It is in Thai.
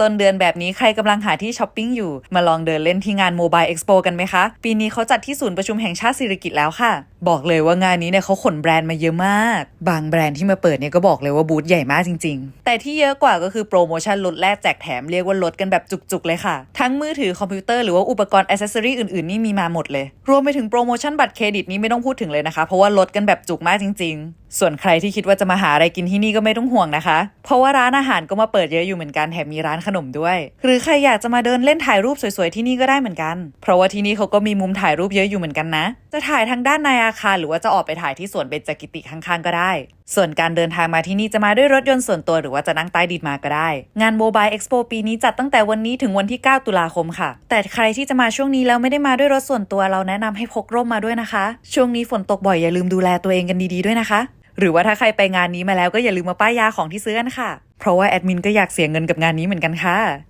ต้นเดือนแบบนี้ใครกำลังหาที่ช้อปปิ้งอยู่มาลองเดินเล่นที่งาน Mobile Expo กันไหมคะ ปีนี้เขาจัดที่ศูนย์ประชุมแห่งชาติสิริกิติ์แล้วค่ะ บอกเลยว่างานนี้เนี่ยเขาขนแบรนด์มาเยอะมาก บางแบรนด์ที่มาเปิดเนี่ยก็บอกเลยว่าบูธใหญ่มากจริง ๆ แต่ที่เยอะกว่าก็คือโปรโมชั่นลดแลกแจกแถมเรียกว่าลดกันแบบจุกๆเลยค่ะ ทั้งมือถือคอมพิวเตอร์หรือว่าอุปกรณ์อ c เซสซอรี่อื่นๆนี่มีมาหมดเลย รวมไปถึงโปรโมชั่นบัตรเครดิตนี้ไม่ต้องพูดถึงเลยนะคะ เพราะว่าลดกันแบบจุกมากจริง ๆ ส่วนใครที่คิดว่าจะมาหาอะไรกินที่นี่ก็ไม่ต้องห่วงนะคะ เพราะว่าร้านอาหารก็มาเปิดเยอะอยู่เหมือนกันแถมมีร้านขนมด้วย หรือใครอยากจะมาเดินเล่นถ่ายรูปสวยๆที่นี่ก็ได้เหมือนกัน เพราะว่าที่นี่เขาก็มีมุมถ่ายรูปเยอะอยู่เหมือนกันนะ จะถ่ายทางด้านในอาคารหรือว่าจะออกไปถ่ายที่สวนเบญจกิติข้างๆก็ได้ ส่วนการเดินทางมาที่นี่จะมาด้วยรถยนต์ส่วนตัวหรือว่าจะนั่งใต้ดินมาก็ได้ งาน Mobile Expo ปีนี้จัดตั้งแต่วันนี้ถึงวันที่ 9 ตุลาคมค่ะ แต่ใครที่จะมาช่วงนี้แล้วไม่ได้มาด้วยรถส่วนตัวเราแนะนำให้พกร่มมาด้วยนะคะ ช่วงนี้ฝนตกบ่อยอย่าลืมดูแลตัวเองกันดีๆด้วยนะคะ หรือว่าถ้าใครไปงานนี้มาแล้วก็อย่าลืมมาป้ายยาของที่ซื้อกันค่ะ เพราะว่าแอดมินก็อยากเสียเงินกับงานนี้เหมือนกันค่ะ